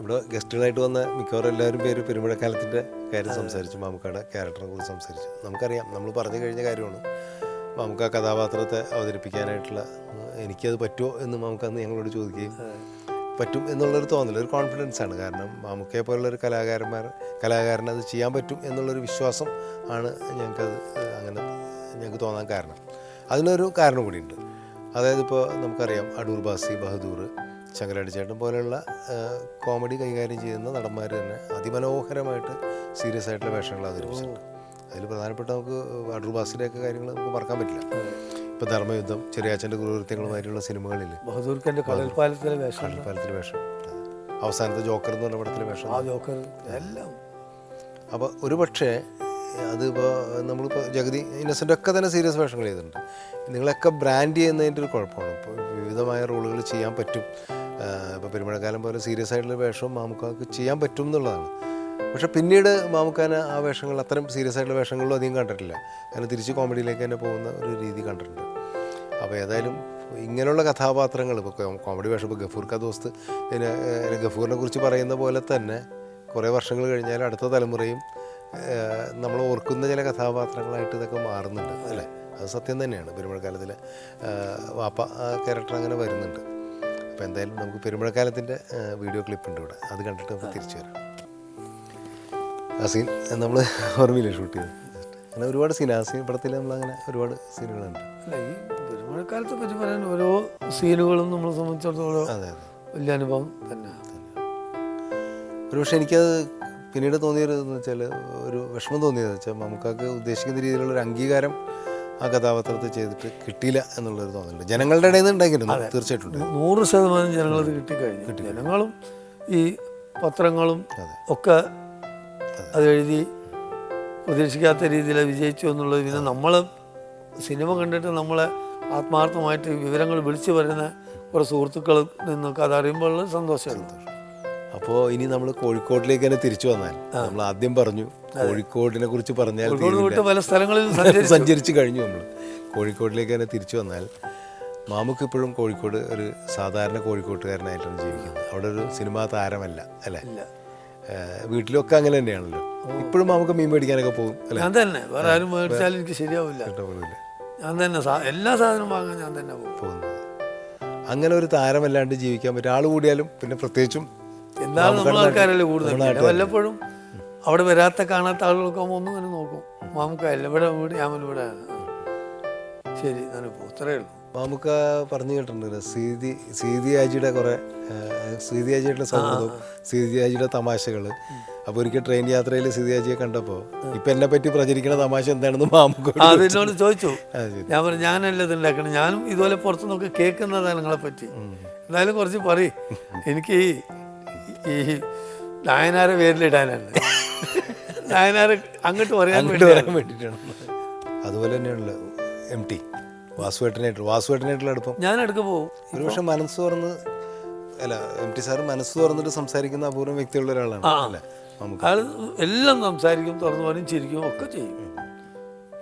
ഇവിടെ ഗസ്റ്റുകളായിട്ട് വന്ന മിക്കവാറും എല്ലാവരും പേര് പെരുമഴക്കാലത്തിന്റെ കാര്യം സംസാരിച്ചു. മാമുക്കയുടെ ക്യാരക്ടറെ കുറിച്ച് സംസാരിച്ചു. നമുക്കറിയാം. നമ്മൾ പറഞ്ഞു കഴിഞ്ഞ കാര്യമാണ്. നമുക്ക് ആ കഥാപാത്രത്തെ അവതരിപ്പിക്കാനായിട്ടുള്ള എനിക്കത് പറ്റുമോ എന്ന് മാമുക്ക അന്ന് ഞങ്ങളോട് ചോദിക്കുകയും പറ്റും എന്നുള്ളൊരു തോന്നൽ ഒരു കോൺഫിഡൻസ് ആണ്. കാരണം മാമുക്കയെ പോലുള്ളൊരു കലാകാരന്മാർ കലാകാരൻ അത് ചെയ്യാൻ പറ്റും എന്നുള്ളൊരു വിശ്വാസം ആണ് ഞങ്ങൾക്കത് അങ്ങനെ ഞങ്ങൾക്ക് തോന്നാൻ കാരണം. അതിനൊരു കാരണം കൂടിയുണ്ട്. അതായത് ഇപ്പോൾ നമുക്കറിയാം അടൂർ ബാസി ബഹദൂർ ശങ്കരാടി ചേട്ടൻ പോലെയുള്ള കോമഡി കൈകാര്യം ചെയ്യുന്ന നടന്മാർ തന്നെ അതിമനോഹരമായിട്ട് സീരിയസ് ആയിട്ടുള്ള വേഷങ്ങൾ അവതരിപ്പിച്ചിട്ടുണ്ട്. അതിൽ പ്രധാനപ്പെട്ട നമുക്ക് അടൂർ ബാസിന്റെയൊക്കെ കാര്യങ്ങൾ നമുക്ക് മറക്കാൻ പറ്റില്ല. ഇപ്പം ധർമ്മയുദ്ധം ചെറിയാച്ചന്റെ ക്രൂരത്യങ്ങളുമായിട്ടുള്ള സിനിമകളിൽ കടൽപ്പാലത്തിലെ വേഷം. കടൽപ്പാലത്തിലെ വേഷം. അവസാനത്തെ ജോക്കർ എന്ന് പറഞ്ഞ പടത്തിലെ വേഷം. ആ ജോക്കർ എല്ലാം. അപ്പോൾ ഒരു പക്ഷേ അതിപ്പോൾ നമ്മളിപ്പോൾ ജഗതി ഇന്നസെന്റ് ഒക്കെ തന്നെ സീരിയസ് വേഷങ്ങൾ ചെയ്തിട്ടുണ്ട്. നിങ്ങളൊക്കെ ബ്രാൻഡ് ചെയ്യുന്നതിന്റെ ഒരു കുഴപ്പമാണ്. ഇപ്പോൾ വിവിധമായ റോളുകൾ ചെയ്യാൻ പറ്റും. ഇപ്പോൾ പെരുമഴക്കാലം പോലെ സീരിയസ് ആയിട്ടുള്ള വേഷവും മാമുക്കാക്ക് ചെയ്യാൻ പറ്റും എന്നുള്ളതാണ്. പക്ഷേ പിന്നീട് മാമുക്കാന് ആ വേഷങ്ങൾ അത്തരം സീരിയസ് ആയിട്ടുള്ള വേഷങ്ങളിലും അധികം കണ്ടിട്ടില്ല. കാരണം തിരിച്ച് കോമഡിയിലേക്ക് തന്നെ പോകുന്ന ഒരു രീതി കണ്ടിട്ടുണ്ട്. അപ്പോൾ ഏതായാലും ഇങ്ങനെയുള്ള കഥാപാത്രങ്ങൾ ഇപ്പോൾ കോമഡി വേഷം ഇപ്പോൾ ഗഫൂർ ക ദോസ്ത് പിന്നെ ഗഫൂറിനെ കുറിച്ച് പറയുന്ന പോലെ തന്നെ കുറേ വർഷങ്ങൾ കഴിഞ്ഞാൽ അടുത്ത തലമുറയും നമ്മൾ ഓർക്കുന്ന ചില കഥാപാത്രങ്ങളായിട്ട് ഇതൊക്കെ മാറുന്നുണ്ട് അല്ലേ? അത് സത്യം തന്നെയാണ്. പെരുമഴക്കാലത്തിൽ വാപ്പ ക്യാരക്ടർ അങ്ങനെ വരുന്നുണ്ട്. അപ്പോൾ എന്തായാലും നമുക്ക് പെരുമഴക്കാലത്തിന്റെ വീഡിയോ ക്ലിപ്പ് ഉണ്ട് ഇവിടെ. അത് കണ്ടിട്ട് നമുക്ക് തിരിച്ചു വരാം. ആ സീൻ നമ്മൾ ഓർമ്മയില്ല ഷൂട്ട് ചെയ്തത്? അങ്ങനെ ഒരുപാട് സീൻ ആ സീൻ പടത്തിൽ നമ്മളങ്ങനെ ഒരുപാട് സീനുകളുണ്ട് അല്ല ഈ പെരുമഴക്കാലത്തെ പറ്റി പറയാൻ ഓരോ സീനുകളും നമ്മളെ സംബന്ധിച്ചിടത്തോളം അതെ അതെ. വലിയ അനുഭവം തന്നെ. ഒരു പക്ഷേ എനിക്കത് പിന്നീട് തോന്നിയത് എന്ന് വെച്ചാൽ ഒരു വിഷമം തോന്നിയത് വെച്ചാൽ നമുക്കൊക്കെ ഉദ്ദേശിക്കുന്ന രീതിയിലുള്ള ഒരു അംഗീകാരം ആ കഥാപാത്രത്തെ ചെയ്തിട്ട് കിട്ടിയില്ല എന്നുള്ളൊരു തോന്നലുണ്ട്. ജനങ്ങളുടെ ഇടയിൽ നിന്ന് ഉണ്ടാക്കിയിരുന്നു തീർച്ചയായിട്ടും. നൂറ് ശതമാനം ജനങ്ങളത് കിട്ടിക്കഴിഞ്ഞു. ജനങ്ങളും ഈ പത്രങ്ങളും ഒക്കെ അത്. എഴുതി പ്രതീക്ഷിക്കാത്ത രീതിയിൽ വിജയിച്ചു എന്നുള്ളത് പിന്നെ നമ്മൾ സിനിമ കണ്ടിട്ട് നമ്മളെ ആത്മാർത്ഥമായിട്ട് വിവരങ്ങൾ വിളിച്ചു വരുന്ന കുറേ സുഹൃത്തുക്കളിൽ നിന്നൊക്കെ അതറിയുമ്പോൾ സന്തോഷമുണ്ട് അപ്പോൾ ഇനി നമ്മൾ കോഴിക്കോട്ടിലേക്ക് തന്നെ തിരിച്ചു വന്നാൽ നമ്മൾ ആദ്യം പറഞ്ഞു കോഴിക്കോടിനെ കുറിച്ച് പറഞ്ഞാൽ പല സ്ഥലങ്ങളിൽ സഞ്ചരിച്ചു. കഴിഞ്ഞു നമ്മൾ കോഴിക്കോട്ടിലേക്ക് തന്നെ തിരിച്ചു വന്നാൽ മാമുക്ക് ഇപ്പോഴും കോഴിക്കോട് ഒരു സാധാരണ കോഴിക്കോട്ടുകാരനായിട്ടാണ് ജീവിക്കുന്നത്. അവിടെ ഒരു സിനിമാ താരമല്ല അല്ലേ? വീട്ടിലൊക്കെ അങ്ങനെ തന്നെയാണല്ലോ. ഇപ്പോഴും നമുക്ക് മീൻ മേടിക്കാനൊക്കെ പോകും ഞാൻ തന്നെ. വേറെ ആരും മേടിച്ചാലും എനിക്ക് ശരിയാവില്ല. ഞാൻ തന്നെ എല്ലാ സാധനവും വാങ്ങാൻ ഞാൻ തന്നെ പോകും. അങ്ങനെ ഒരു താരമല്ലാണ്ട് ജീവിക്കാൻ പറ്റും. ആൾ കൂടിയാലും പിന്നെ പ്രത്യേകിച്ചും എന്തായാലും നമ്മൾ ആൾക്കാരല്ലേ കൂടുതൽ? വല്ലപ്പോഴും അവിടെ വരാത്ത കാണാത്ത ആളുകളൊക്കെ ആകുമ്പോൾ ഒന്നും അങ്ങനെ നോക്കും. മാമുക്കല്ല ഇവിടെ വീട് ഞാൻ ഇവിടെ. ശരി ഞാനിപ്പോൾ ഇത്രയേ ഉള്ളൂ. മാമുക്ക പറഞ്ഞു കേട്ടിട്ടുണ്ട് സീതി സീതിയാജിയുടെ കുറെ സീതിയാജിയുടെ സൗഹൃദവും സീതിയാജിയുടെ തമാശകൾ അപ്പോൾ ഒരിക്കൽ ട്രെയിൻ യാത്രയിൽ സീതിയാജിയെ കണ്ടപ്പോൾ ഇപ്പം എന്നെ പറ്റി പ്രചരിക്കുന്ന തമാശ എന്താണെന്ന് മാമുക്ക അതിനോട് ചോദിച്ചു. ഞാൻ പറഞ്ഞു ഞാനല്ല ഇത് ഉണ്ടാക്കണം? ഞാനും ഇതുപോലെ പുറത്തുനിന്നൊക്കെ കേൾക്കുന്നതാണ് നിങ്ങളെ പറ്റി. എന്തായാലും കുറച്ച് പറയും. എനിക്ക് ഈ നായനാര പേരിലിടാനാണ് നായനാര് അങ്ങോട്ട് പറയാൻ വേണ്ടി പറയാൻ വേണ്ടിയിട്ടാണ്. അതുപോലെ തന്നെയാണല്ലോ എം ടി വാസുവേട്ടനായിട്ട് വാസുവേട്ടനായിട്ടുള്ള അടുപ്പം. ഞാൻ അടുക്ക പോകും ഒരു പക്ഷെ മനസ്സ് തുറന്ന് അല്ല എം ടി സാർ മനസ്സ് തുറന്നിട്ട് സംസാരിക്കുന്ന അപൂർവം വ്യക്തിയുള്ള ഒരാളാണ് അല്ലേ? നമുക്ക് അയാൾ എല്ലാം സംസാരിക്കും തുറന്നു പറയും ചിരിക്കും ഒക്കെ ചെയ്യും.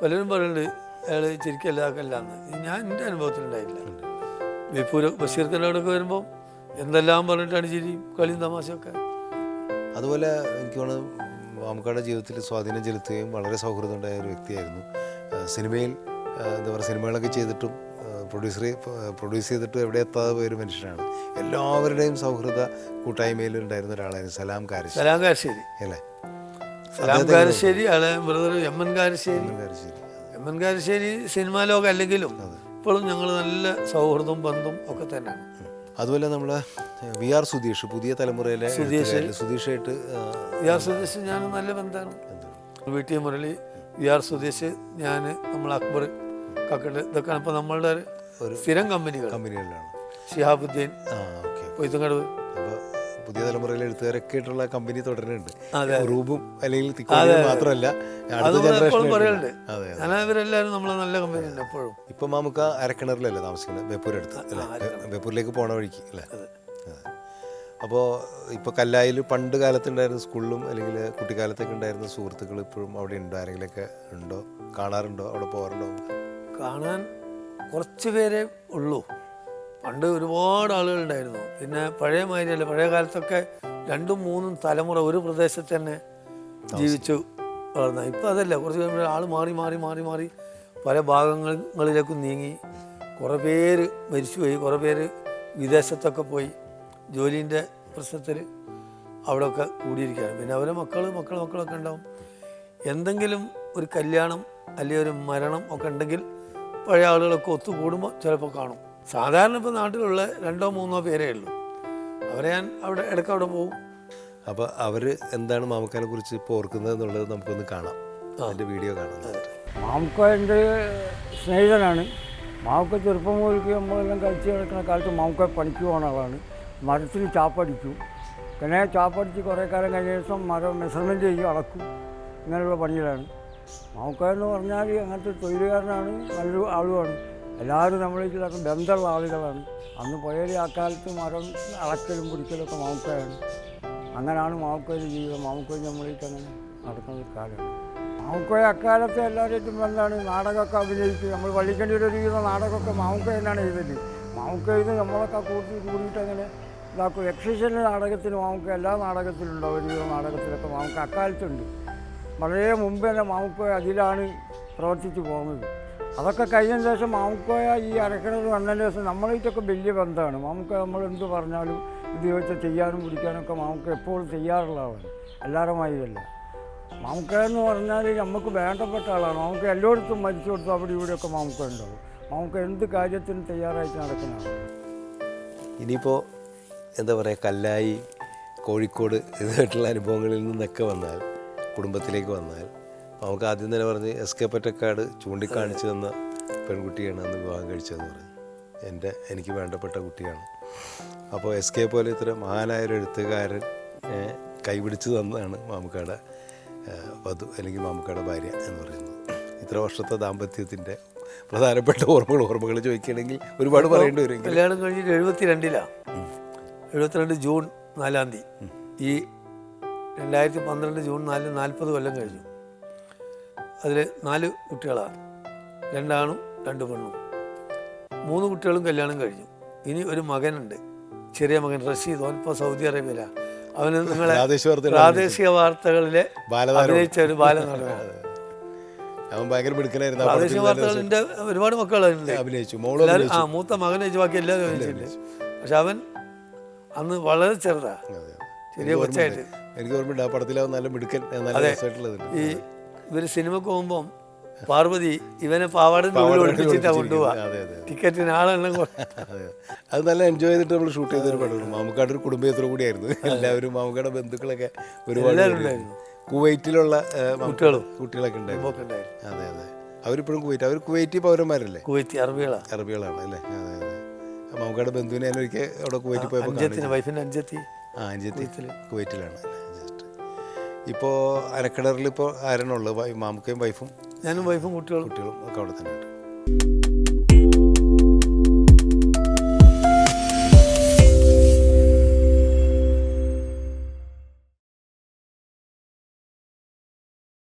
പലരും പറയുന്നുണ്ട് അയാൾ ചിരിക്കല്ല ആക്കല്ല എന്ന് ഞാൻ എന്റെ അനുഭവത്തിലുണ്ടായില്ല ബഷീർ കല്ലോടൊക്കെ വരുമ്പോൾ എന്തെല്ലാം പറഞ്ഞിട്ടാണ് ചിരിയും കളിയും തമാശയൊക്കെ? അതുപോലെ എനിക്ക് തോന്നുന്നു ജീവിതത്തിൽ സ്വാധീനം ചെലുത്തുകയും വളരെ സൗഹൃദമുണ്ടായ ഒരു വ്യക്തിയായിരുന്നു. സിനിമയിൽ എന്താ പറയുക സിനിമകളൊക്കെ ചെയ്തിട്ടും പ്രൊഡ്യൂസർ പ്രൊഡ്യൂസ് ചെയ്തിട്ടും എവിടെ എത്താതെ പോയൊരു മനുഷ്യനാണ്. എല്ലാവരുടെയും സൗഹൃദ കൂട്ടായ്മയിൽ ഉണ്ടായിരുന്ന ഒരാളായിരുന്നു സലാം കാരശ്ശേരി. സലാം കാരശ്ശേരി. അല്ലേ? Salam Karassery brother M N Karassery. Karassery M N Karassery cinema ലോകം അല്ലെങ്കിലും ഇപ്പോഴും ഞങ്ങൾ നല്ല സൗഹൃദവും ബന്ധവും ഒക്കെ തന്നെയാണ്. അതുപോലെ നമ്മൾ വി ആർ സുധീഷ് പുതിയ തലമുറയിലെ സുധീഷ്. സുധീഷായിട്ട് വി ആർ സുധീഷ് ഞാൻ നല്ല ബന്ധമാണ്. V T Murali V R Sudheesh ഞാൻ നമ്മൾ അക്ബർ കക്കട്ട് ഇതൊക്കെയാണ്. ഇപ്പോൾ നമ്മളുടെ ഒരു സ്ഥിരം കമ്പനികൾ. കമ്പനികളിലാണ്. ഷിഹാബുദ്ദീൻ ആ ഓക്കെ. കൊയ്ത്തുങ്കടവ് പുതിയ തലമുറയിലെ എഴുത്തുകാരൊക്കെ ആയിട്ടുള്ള കമ്പനി തുടരുന്നുണ്ട്. റൂബും അല്ലെങ്കിൽ മാത്രമല്ല അടുത്ത ജനറേഷൻ അതെ ഇവരെല്ലാവരും നമ്മളെ നല്ല കമ്പനി ഉണ്ട് എപ്പോഴും. ഇപ്പം നമുക്ക് അരക്കിണറിലല്ലേ താമസിക്കുന്നത്? ബേപ്പൂർ അടുത്ത് അല്ലേ? ബേപ്പൂരിലേക്ക് പോണ വഴിക്ക് അല്ലേ? അപ്പോൾ ഇപ്പോൾ കല്ലായിൽ പണ്ട് കാലത്തുണ്ടായിരുന്ന സ്കൂളിലും അല്ലെങ്കിൽ കുട്ടിക്കാലത്തൊക്കെ ഉണ്ടായിരുന്ന സുഹൃത്തുക്കൾ ഇപ്പോഴും അവിടെ ഉണ്ടോ? ആരെങ്കിലുമൊക്കെ ഉണ്ടോ? കാണാറുണ്ടോ? അവിടെ പോകാറുണ്ടോ? കാണാൻ കുറച്ച് പേരെ ഉള്ളൂ. പണ്ട് ഒരുപാട് ആളുകളുണ്ടായിരുന്നു. പിന്നെ പഴയ മാതിരിയല്ല. പഴയ കാലത്തൊക്കെ രണ്ടും മൂന്നും തലമുറ ഒരു പ്രദേശത്ത് തന്നെ ജീവിച്ചു വളർന്ന. ഇപ്പം അതല്ല. കുറച്ച് കഴിയുമ്പോൾ ആൾ മാറി മാറി മാറി മാറി പല ഭാഗങ്ങളിലേക്കും നീങ്ങി. കുറേ പേര് മരിച്ചുപോയി. കുറേ പേര് വിദേശത്തൊക്കെ പോയി. ജോലീന്റെ പ്രശ്നത്തിൽ അവിടെയൊക്കെ കൂടിയിരിക്കുകയാണ്. പിന്നെ അവരെ മക്കൾ മക്കൾ മക്കളൊക്കെ ഉണ്ടാവും. എന്തെങ്കിലും ഒരു കല്യാണം അല്ലെങ്കിൽ ഒരു മരണം ഒക്കെ ഉണ്ടെങ്കിൽ പഴയ ആളുകളൊക്കെ ഒത്തുകൂടുമ്പോൾ ചിലപ്പോൾ കാണും. സാധാരണ ഇപ്പോൾ നാട്ടിലുള്ള രണ്ടോ മൂന്നോ പേരേ ഉള്ളൂ. അവരെ ഞാൻ അവിടെ ഇടയ്ക്ക് അവിടെ പോകും അപ്പോൾ അവർ എന്താണ് മാമക്കാനെ കുറിച്ച് ഇപ്പോൾ ഓർക്കുന്നത് എന്നുള്ളത് നമുക്കൊന്ന് കാണാം. അതിന്റെ വീഡിയോ കാണാം. മാമുക്ക എന്റെ സ്നേഹിതനാണ്. മാമുക്ക ചെറുപ്പം മുതൽക്ക് നമ്മളെല്ലാം കഴിച്ച് കിടക്കുന്ന കാലത്ത് മാമുക്ക പണിക്ക് പോകുന്ന ആളാണ്. മരത്തിൽ ചാപ്പടിക്കും പിന്നെ ചാപ്പടിച്ച് കുറേ കാലം കഴിഞ്ഞ ദിവസം മരം മെഷർമെന്റ് ചെയ്യും അളക്കും. ഇങ്ങനെയുള്ള പണികളാണ്. മാമുക്ക എന്ന് പറഞ്ഞാൽ അങ്ങനത്തെ തൊഴിലുകാരനാണ് നല്ലൊരു ആളുമാണ്. എല്ലാവരും നമ്മളിതിലൊക്കെ ബന്ധമുള്ള ആളുകളാണ്. അന്ന് പുഴയിൽ ആ കാലത്ത് മരം അളക്കലും പിടിക്കലൊക്കെ മാമുക്കയാണ് അങ്ങനെയാണ് മാമുക്കയുടെ ജീവിതം. മാമുക്കോയി നമ്മളിലേക്ക് അങ്ങനെ നടക്കുന്ന കാലമാണ്. മാമുക്കോയ അക്കാലത്ത് എല്ലാവരും എന്താണ് നാടകമൊക്കെ അഭിനയിച്ച് നമ്മൾ വള്ളിക്കണ്ടി ഒരു വിധം നാടകമൊക്കെ മാമുക്ക തന്നെയാണ് എഴുതൽ മാമുക്ക നിന്ന് നമ്മളൊക്കെ കൂട്ടി കൂടിയിട്ട് അങ്ങനെ ഇതാക്കും. എക്സിബിഷന്റെ നാടകത്തിന് മാമുക്ക എല്ലാ നാടകത്തിലുണ്ടോ ഒരു വിധം നാടകത്തിലൊക്കെ മാമുക്ക അക്കാലത്തുണ്ട്. വളരെ മുമ്പ് തന്നെ മാമുക്കോയ അതിലാണ് പ്രവർത്തിച്ചു പോകുന്നത്. അതൊക്കെ കഴിഞ്ഞ ശേഷം മാമുക്കോയ ഈ അരക്കിണർ വന്നതിന് ശേഷം നമ്മളായിട്ടൊക്കെ വലിയ ബന്ധമാണ്. മാമുക്ക നമ്മൾ എന്ത് പറഞ്ഞാലും ചോദിച്ചാൽ ചെയ്യാനും കുടിക്കാനൊക്കെ മാമുക്ക എപ്പോഴും ചെയ്യാറുള്ളതാണ് ആളാണ്. എല്ലാവരും മാതിരിയല്ല മാമുക്ക എന്ന് പറഞ്ഞാൽ നമുക്ക് വേണ്ടപ്പെട്ട ആളാണ്. നമുക്ക് എല്ലായിടത്തും മരിച്ചു കൊടുത്തു അവിടെ ഇവിടെയൊക്കെ മാമുക്ക ഉണ്ടാവും. മാമുക്ക എന്ത് കാര്യത്തിനും തയ്യാറായിട്ട് നടക്കുന്ന ആളാണ്. ഇനിയിപ്പോൾ എന്താ പറയുക കല്ലായി കോഴിക്കോട് ഇതായിട്ടുള്ള അനുഭവങ്ങളിൽ നിന്നൊക്കെ വന്നാൽ കുടുംബത്തിലേക്ക് വന്നാൽ നമുക്ക് ആദ്യം തന്നെ പറഞ്ഞ് എസ് കെ പറ്റക്കാട് ചൂണ്ടിക്കാണിച്ചു തന്ന പെൺകുട്ടിയാണ് അന്ന് വിവാഹം കഴിച്ചതെന്ന് പറഞ്ഞു. എന്റെ എനിക്ക് വേണ്ടപ്പെട്ട കുട്ടിയാണ്. അപ്പോൾ എസ് കെ പോലെ ഇത്ര മഹാനായ ഒരു എഴുത്തുകാരൻ കൈപിടിച്ചു തന്നതാണ് മാമുക്കാട വധു അല്ലെങ്കിൽ മാമുക്കാട ഭാര്യ എന്ന് പറയുന്നത്. ഇത്ര വർഷത്തെ ദാമ്പത്യത്തിന്റെ പ്രധാനപ്പെട്ട ഓർമ്മകൾ ഓർമ്മകൾ ചോദിക്കുകയാണെങ്കിൽ ഒരുപാട് പറയേണ്ടി വരും കല്യാണം കഴിഞ്ഞിട്ട് എഴുപത്തി രണ്ടിലാണ് എഴുപത്തിരണ്ട് ജൂൺ നാലാം തീയതി. ഈ രണ്ടായിരത്തി പന്ത്രണ്ട് ജൂൺ നാലിന് നാൽപ്പത് കൊല്ലം കഴിഞ്ഞു. അതിൽ നാല് കുട്ടികളാണ്. രണ്ടാണും രണ്ട് പെണ്ണും. മൂന്ന് കുട്ടികളും കല്യാണം കഴിഞ്ഞു. ഇനി ഒരു മകനുണ്ട്. ചെറിയ മകൻ റഷീദ്. ഓനിപ്പോൾ സൗദി അറേബ്യയിലാണ് അവന് നിങ്ങളെ പ്രാദേശിക വാർത്തകളിലെ അഭിനയിച്ച ഒരു ബാലനടനാണ്. അവൻ ഭയങ്കര മിടുക്കനായിരുന്നു. ആ പ്രാദേശിക വാർത്തകളിന്റെ ഒരുപാട് മക്കളുണ്ട് അഭിനയിച്ചു. ആ മൂത്ത മകനെ ബാക്കി എല്ലാവരും അഭിനയിച്ചിട്ടുണ്ട്. പക്ഷെ അവൻ അന്ന് വളരെ ചെറുതാണ് ചെറിയ കൊച്ചായിട്ട്. എനിക്ക് ഓർമ്മയുണ്ട് ആ പടത്തിൽ അവൻ നല്ല മിടുക്കൻ നല്ല ഈ ഇവർ സിനിമക്ക് പോകുമ്പം പാർവതി ഇവനെ പാവാടിന്റെ ഉള്ളിൽ ഒളിപ്പിച്ചിട്ടാ കൊണ്ടുപോവാ. ടിക്കറ്റിന് കൊ- അത് നല്ല എൻജോയ് ചെയ്തിട്ട് നമ്മൾ ഷൂട്ട് ചെയ്തൊരു പടമാണ് മാമുക്കാട് ഒരു കുടുംബയാത്ര കൂടിയായിരുന്നു എല്ലാവരും മാമുക്കാട് ബന്ധുക്കളൊക്കെ ഒരുപാട്. കുവൈറ്റിലുള്ള കുട്ടികളും. കുട്ടികളൊക്കെ ഉണ്ടായിരുന്നു. അതെ അതെ. അവരിപ്പോഴും കുവൈറ്റ്. അവർ കുവൈറ്റി പൗരന്മാരല്ലേ? കുവൈറ്റി അറബികളാണ് അറബികളാണ് അല്ലേ? അതെ അതെ മാമുക്കാട് ബന്ധുവിനെ ഞാൻ ഒരിക്കൽ അവിടെ കുവൈറ്റിൽ പോയപ്പോൾ വൈഫിന്റെ അഞ്ചെത്തി. ആ അഞ്ചെത്തി കുവൈറ്റിലാണ്. ജസ്റ്റ് ഇപ്പോൾ അരക്കിണറിൽ ഇപ്പോൾ ആരാണുള്ളത് മാമുക്കയും വൈഫും? ഞാനും വൈഫും കുട്ടികളും. കുട്ടികളും ഒക്കെ അവിടെ തന്നെ ഉണ്ട്